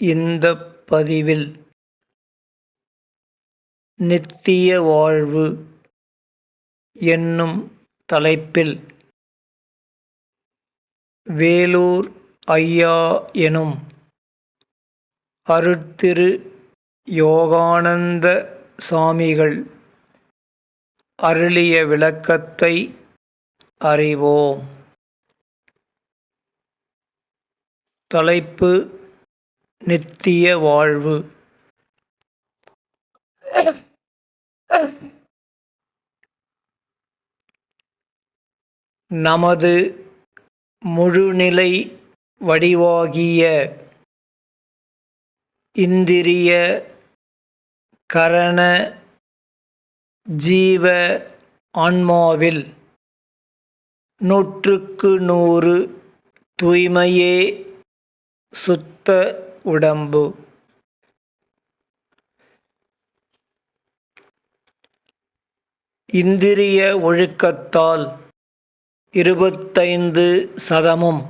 இந்த பதிவில் நித்திய வாழ்வு என்னும் தலைப்பில் வேலூர் ஐயா எனும் அருட்திரு யோகானந்த சாமிகள் அருளிய விளக்கத்தை அறிவோம். தலைப்பு நித்திய வாழ்வு. நமது முழுநிலை வடிவாகிய இந்திரிய கரண ஜீவ ஆன்மாவில் நூற்றுக்கு நூறு தூய்மையே சுத்த உடம்பு. இந்திரிய ஒழுக்கத்தால் இருபத்தைந்து சதமும்.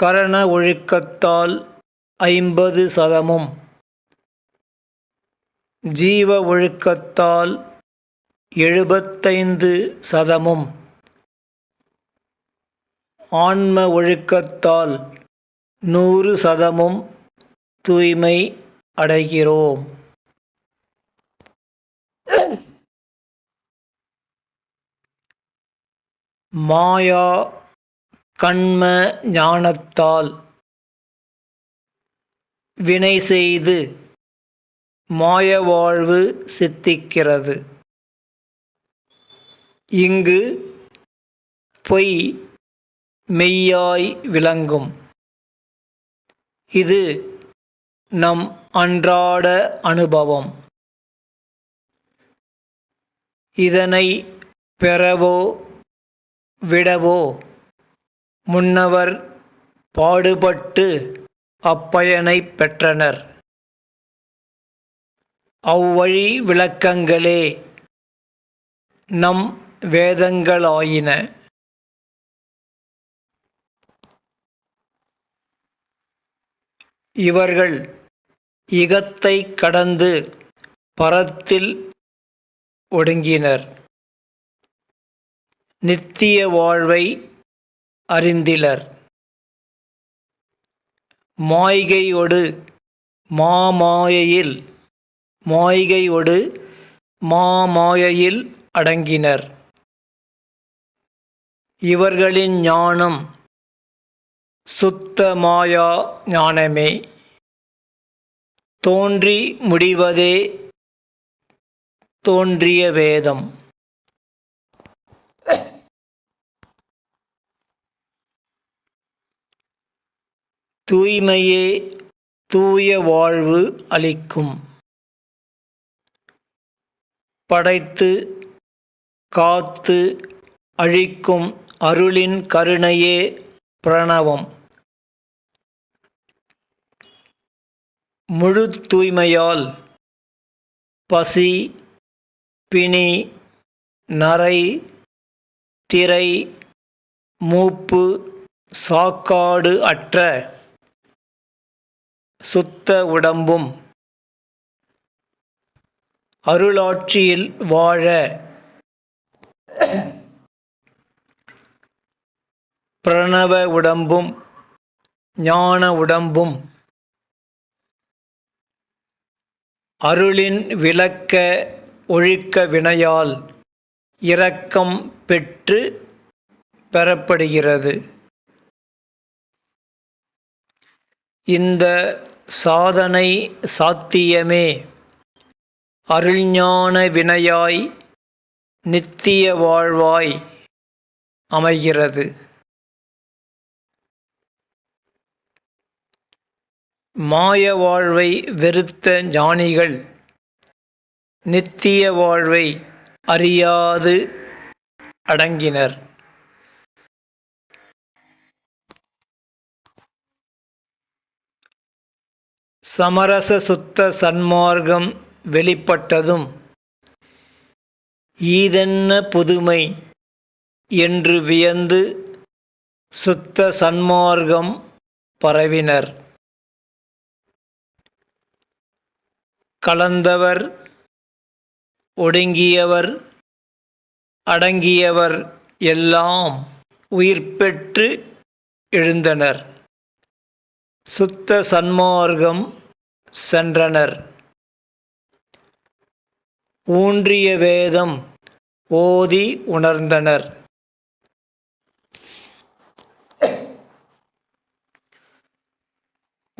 கரண ஒழுக்கத்தால் ஐம்பது சதமும். ஜீவ ஒழுக்கத்தால் எழுபத்தைந்து சதமும். ஆன்ம ஒழுக்கத்தால் நூறு சதமும் தூய்மை அடைகிறோம். மாயா கண்ம ஞானத்தால் வினை செய்து மாய வாழ்வு சித்திக்கிறது. இங்கு பொய் மெய்யாய் விளங்கும். இது நம் அன்றாட அனுபவம். இதனை பெறவோ விடவோ முன்னவர் பாடுபட்டு அப்பயனை பெற்றனர். அவ்வழி விளக்கங்களே நம் வேதங்களாயின. இவர்கள் இகத்தை கடந்து பரத்தில் ஒடுங்கினர். நித்திய வாழ்வை அறிந்திலர். மாய்கையொடு மாமாயையில் மாய்கையொடு மாமாயையில் அடங்கினர். இவர்களின் ஞானம் சுத்த மாயா ஞானமே. தோன்றி முடிவதே தோன்றிய வேதம். தூய்மையே தூய வாழ்வு அளிக்கும். படைத்து காத்து அழிக்கும் அருளின் கருணையே பிரணவம். முழு தூய்மையால் பசி பிணி நரை திரை மூப்பு சாக்காடு அற்ற சுத்த உடம்பும் அருளாட்சியில் வாழ பிரணவ உடம்பும் ஞான உடம்பும். அருளின் விளக்க ஒழிக்க வினையால் இரக்கம் பெற்று பெறப்படுகிறது. இந்த சாதனை சாத்தியமே. அருள்ஞான வினையாய் நித்திய வாழ்வாய் அமைகிறது. மாய வாழ்வை வெறுத்த ஞானிகள் நித்திய வாழ்வை அறியாது அடங்கினர். சமரச சுத்த சன்மார்க்கம் வெளிப்பட்டதும் ஈதென்ன புதுமை என்று வியந்து சுத்த சன்மார்க்கம் பரவினர். கலந்தவர் ஒடுங்கியவர் அடங்கியவர் எல்லாம் உயிர் பெற்று எழுந்தனர். சுத்த சன்மார்க்கம் சென்றனர். ஊன்றிய வேதம் ஓதி உணர்ந்தனர்.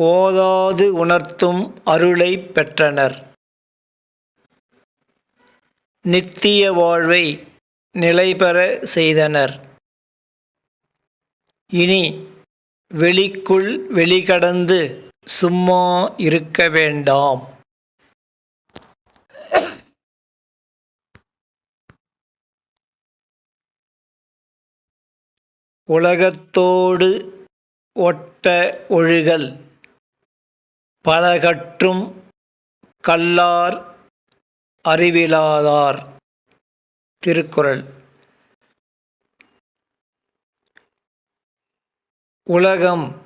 போதாது உணர்த்தும் அருளை பெற்றனர். நித்திய வாழ்வை நிலைபெற செய்தனர். இனி வெளிக்குள் வெளிகடந்து சும்மா இருக்க வேண்டாம். உலகத்தோடு ஒட்ட ஒழுகல் பலகற்றும் கல்லார் அறிவிலாதார். திருக்குறள். உலகம்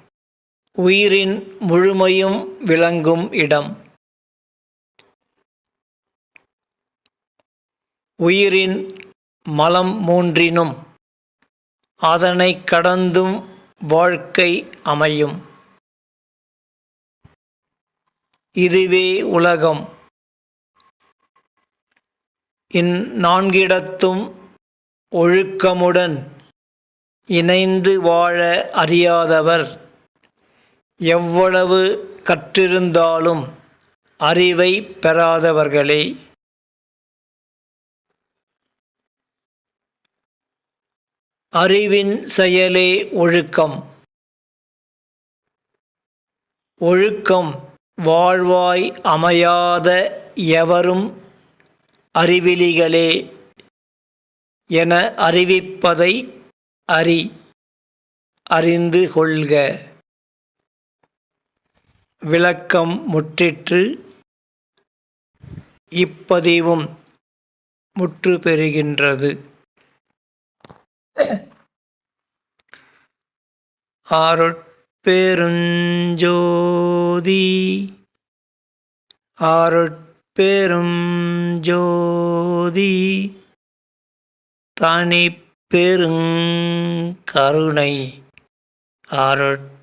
உயிரின் முழுமையும் விளங்கும் இடம். உயிரின் மலம் மூன்றினும் அதனை கடந்தும் வாழ்க்கை அமையும். இதுவே உலகம். இந்நான்கிடத்தும் ஒழுக்கமுடன் இணைந்து வாழ அறியாதவர். எவ்வளவு கற்றிருந்தாலும் அறிவை பெறாதவர்களே. அறிவின் செயலே ஒழுக்கம். ஒழுக்கம் வாழ்வாய் அமையாத எவரும் அறிவிலிகளே என அறிவிப்பதை அறி அறிந்து கொள்க. விளக்கம் முற்றிற்று இப்பதிவும் முற்று பெறுகின்றது. ஆருட்பெருஞ்சோதி ஆருட்பெரும் ஜோதி. தனி அருட்பெருஞ்சோதி